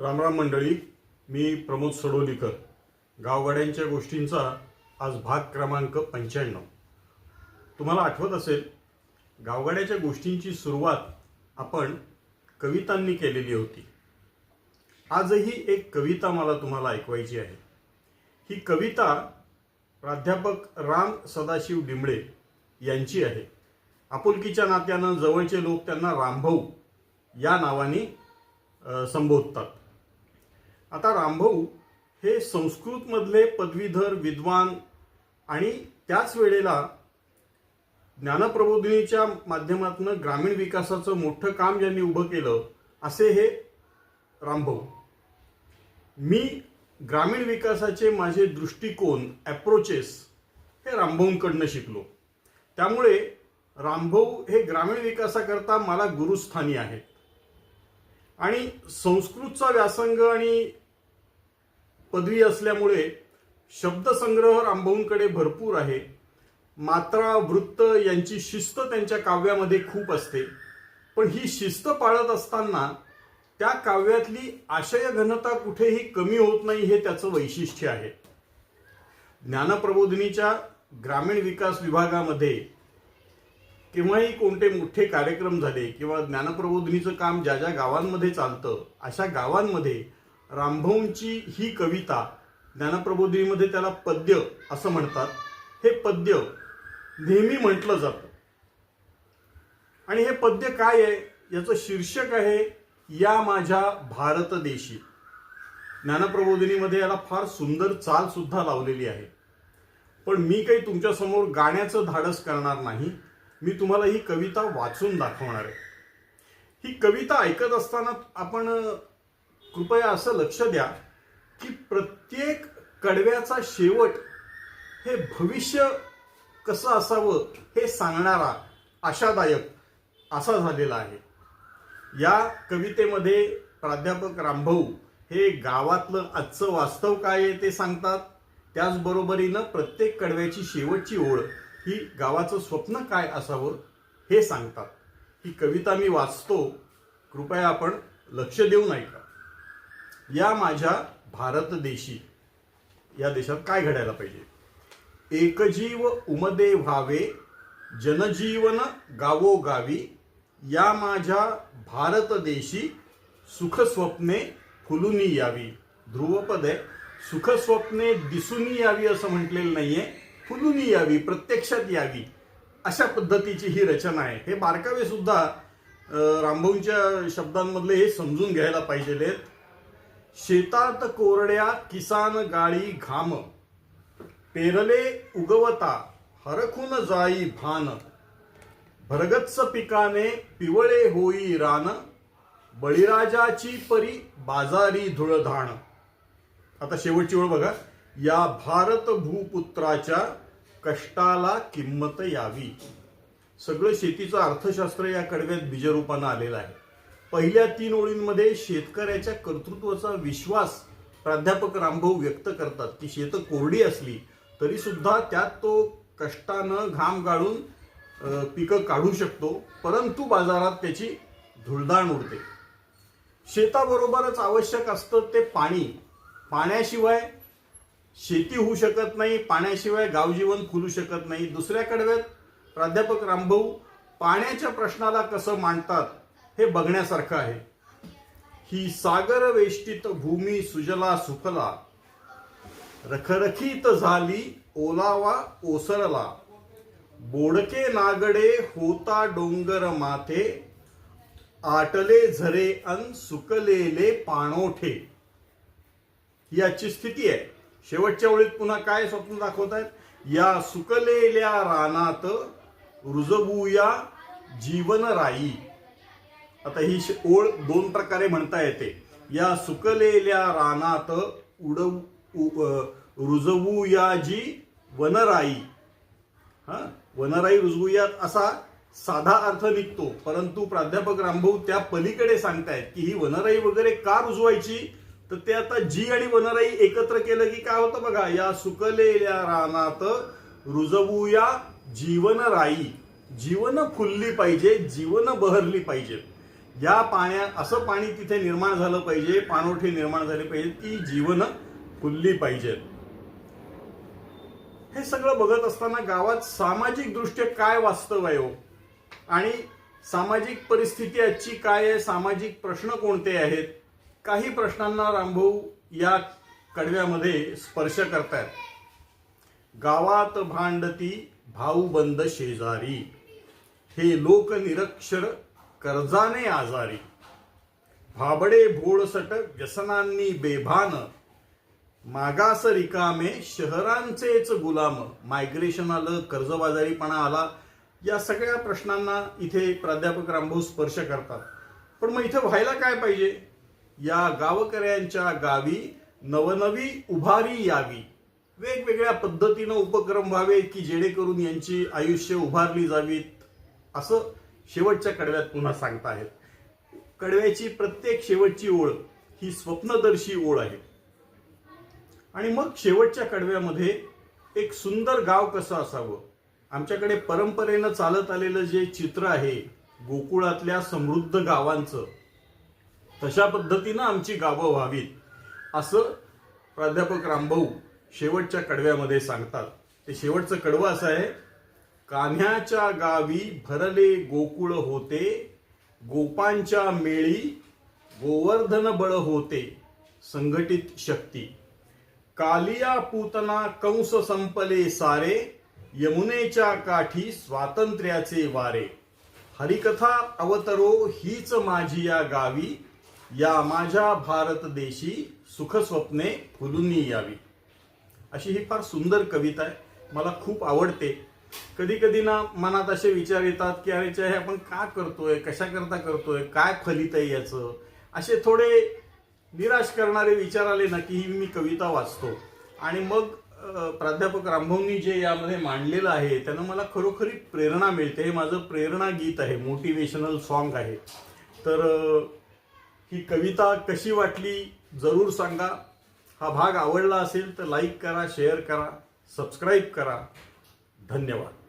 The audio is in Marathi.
रामराम मंडळी मी प्रमोद सडोलीकर. गावगाड्यांच्या गोष्टींचा आज भाग क्रमांक पंच्याण्णव. तुम्हाला आठवत असेल गावगाड्याच्या गोष्टींची सुरुवात आपण कवितांनी केलेली होती. आजही एक कविता मला तुम्हाला ऐकवायची आहे. ही कविता प्राध्यापक राम सदाशिव डिंबळे यांची आहे. आपुलकीच्या नात्यानं जवळचे लोक त्यांना रामभाऊ या नावाने संबोधतात. आता रामभाऊ हे संस्कृतमधले पदवीधर विद्वान आणि त्याच वेळेला ज्ञानप्रबोधिनीच्या माध्यमातून ग्रामीण विकासाचं मोठं काम ज्यांनी उभं केलं असे हे रामभाऊ. मी ग्रामीण विकासाचे माझे दृष्टिकोन ॲप्रोचेस हे रामभाऊंकडनं शिकलो. त्यामुळे रामभाऊ हे ग्रामीण विकासाकरता मला गुरुस्थानी आहेत. आणि संस्कृतचा व्यासंग आणि पदवी असल्यामुळे शब्दसंग्रह रामभाऊंकडे भरपूर आहे. मात्रा वृत्त यांची शिस्त त्यांच्या काव्यामध्ये खूप असते. पण ही शिस्त पाळत असताना त्या काव्यातली आशय घनता कुठेही कमी होत नाही हे त्याचं वैशिष्ट्य आहे. ज्ञानप्रबोधिनीच्या ग्रामीण विकास विभागामध्ये केव्हाही कोणते मोठे कार्यक्रम झाले किंवा ज्ञानप्रबोधिनीचं काम ज्या ज्या गावांमध्ये चालतं अशा गावांमध्ये रामभाऊंची ही कविता ज्ञानप्रबोधिनीमध्ये त्याला पद्य असं म्हणतात. हे पद्य नेहमी म्हटलं जातं. आणि हे पद्य काय आहे? याचं शीर्षक आहे या माझ्या भारत देशी. ज्ञानप्रबोधिनीमध्ये याला फार सुंदर चाल सुद्धा लावलेली आहे. पण मी काही तुमच्यासमोर गाण्याचं धाडस करणार नाही. मी तुम्हाला ही कविता वाचून दाखवणार आहे. ही कविता ऐकत असताना आपण कृपया असं लक्ष द्या की प्रत्येक कडव्याचा शेवट हे भविष्य कसं असावं हे सांगणारा आशादायक असा झालेला आहे. या कवितेमध्ये प्राध्यापक रामभाऊ हे गावातलं आजचं वास्तव काय आहे ते सांगतात. त्याचबरोबरीनं प्रत्येक कडव्याची शेवटची ओळ ही गावाचं स्वप्न काय असावं हे सांगतात. ही कविता मी वाचतो. कृपया आपण लक्ष देऊन ऐका या माझ्या भारत देशी या देशात काय घडायला पाहिजे? एकजीव उमदे व्हावे जनजीवन गावोगावी या माझ्या भारत देशी सुखस्वप्ने फुलुनी यावी. ध्रुवपद आहे सुखस्वप्ने दिसूनी यावी असं म्हटलेलं नाहीये फुलुनी यावी प्रत्यक्षात यावी. अशा पद्धतीची ही रचना आहे. हे बारकावे सुद्धा रामभाऊंच्या शब्दांमधले हे समजून घ्यायला पाहिजे शेतात कोरड्या किसान गाळी घाम. पेरले उगवता हरखून जाई भान. भरगच्च पिकाने पिवळे होई रान. बळीराजाची परी बाजारी धुळधाण. आता शेवटची ओळ बघा. या भारत भूपुत्राच्या कष्टाला किंमत यावी. सगळं शेतीचं अर्थशास्त्र या कडव्यात बीजरूपानं आलेलं आहे. पहिल्या तीन ओळींमध्ये शेतकऱ्याच्या कर्तृत्वाचा विश्वास प्राध्यापक रामभाऊ व्यक्त करतात. की शेतं कोरडी असली तरी सुद्धा त्यात तो कष्टानं घाम गाळून पिकं काढू शकतो परंतु बाजारात त्याची धुळदाण उडते. शेताबरोबरच आवश्यक असतं ते पाणी. पाण्याशिवाय शेती होऊ शकत नाही पाण्याशिवाय गावजीवन फुलू शकत नाही. दुसऱ्या कडव्यात प्राध्यापक रामभाऊ पाण्याच्या प्रश्नाला कसं मांडतात हे बघण्यासारखं आहे. ही सागर वेष्टित भूमी सुजला सुफला. रखरखीत झाली ओलावा ओसरला. बोडके नागडे होता डोंगर माथे. आटले झरे अन सुकलेले पाणोठे. ही आजची स्थिती आहे. शेवटच्या ओळीत पुन्हा काय स्वप्न दाखवत आहेत या सुकलेल्या रानात रुजबूया जीवन राई आता ही श- ओळ दोन प्रकारे म्हणता येते. या सुकलेल्या रानात उडव उ- अ, रुजवूया जी वनराई. हा? वनराई रुजवूयात असा साधा अर्थ निघतो. परंतु प्राध्यापक रामभाऊ त्या पलीकडे सांगतायत की ही वनराई वगैरे का रुजवायची? तर ते आता जी आणि वनराई एकत्र केलं की काय होतं बघा या सुकलेल्या रानात रुजवूया जीवनराई. जीवन फुलली पाहिजे जीवन बहरली पाहिजे. या पाण्या असं पाणी तिथे निर्माण झालं पाहिजे पाणवठे निर्माण झाले पाहिजे ती जीवन फुलली पाहिजेत हे सगळं बघत असताना गावात सामाजिक दृष्ट्या काय वास्तव आहे हो? आणि सामाजिक परिस्थिती आजची काय आहे? सामाजिक प्रश्न कोणते आहेत? काही प्रश्नांना रामभाऊ या कडव्यामध्ये स्पर्श करतायत. गावात भांडती भाऊबंद शेजारी. हे लोक निरक्षर कर्जाने आजारी. भाबडे भोळसट व्यसनांनी बेभान. मागास रिकामे शहरांचेच गुलाम. मायग्रेशन आलं कर्जबाजारीपणा आला. या सगळ्या प्रश्नांना इथे प्राध्यापक रामभाऊ स्पर्श करतात. पण मग इथे व्हायला काय पाहिजे? या गावकऱ्यांच्या गावी नवनवी उभारी यावी. वेगवेगळ्या पद्धतीनं उपक्रम व्हावेत की जेणेकरून यांची आयुष्य उभारली जावीत? असं शेवटच्या कडव्यात पुन्हा सांगताहेत. कडव्याची प्रत्येक शेवटची ओळ ही स्वप्नदर्शी ओळ आहे. आणि मग शेवटच्या कडव्यामध्ये एक सुंदर गाव कसं असावं? आमच्याकडे परंपरेनं चालत आलेलं जे चित्र आहे गोकुळातल्या समृद्ध गावांचं तशा पद्धतीनं आमची गावं व्हावीत असं प्राध्यापक रामभाऊ शेवटच्या कडव्यामध्ये सांगतात. ते शेवटचं कडवं असं आहे कान्ह्याच्या गावी भरले गोकुळ होते गोपांच्या मेळी गोवर्धन बळ होते संघटित शक्ती. कालिया पूतना कंस संपले सारे यमुनेच्या काठी स्वातंत्र्याचे वारे. हरिकथा अवतरो हीच माझी या गावी या माझ्या भारत देशी सुखस्वप्ने फुलून यावी. अशी ही फार सुंदर कविता आहे. मला खूप आवडते. कधी कधी ना मनात असे विचार येतात की अरे हे आपण का करतोय? कशा करता करतोय? काय फलित आहे याचं? असे थोडे निराश करणारे विचार आले ना की ही मी कविता वाचतो. आणि मग प्राध्यापक रामभाऊंनी जे यामध्ये मांडलेलं आहे त्यानं मला खरोखरी प्रेरणा मिळते. हे माझं प्रेरणा गीत आहे मोटिवेशनल सॉन्ग आहे. तर ही कविता कशी वाटली जरूर सांगा. हा भाग आवडला असेल तर लाईक करा शेअर करा सबस्क्राईब करा. धन्यवाद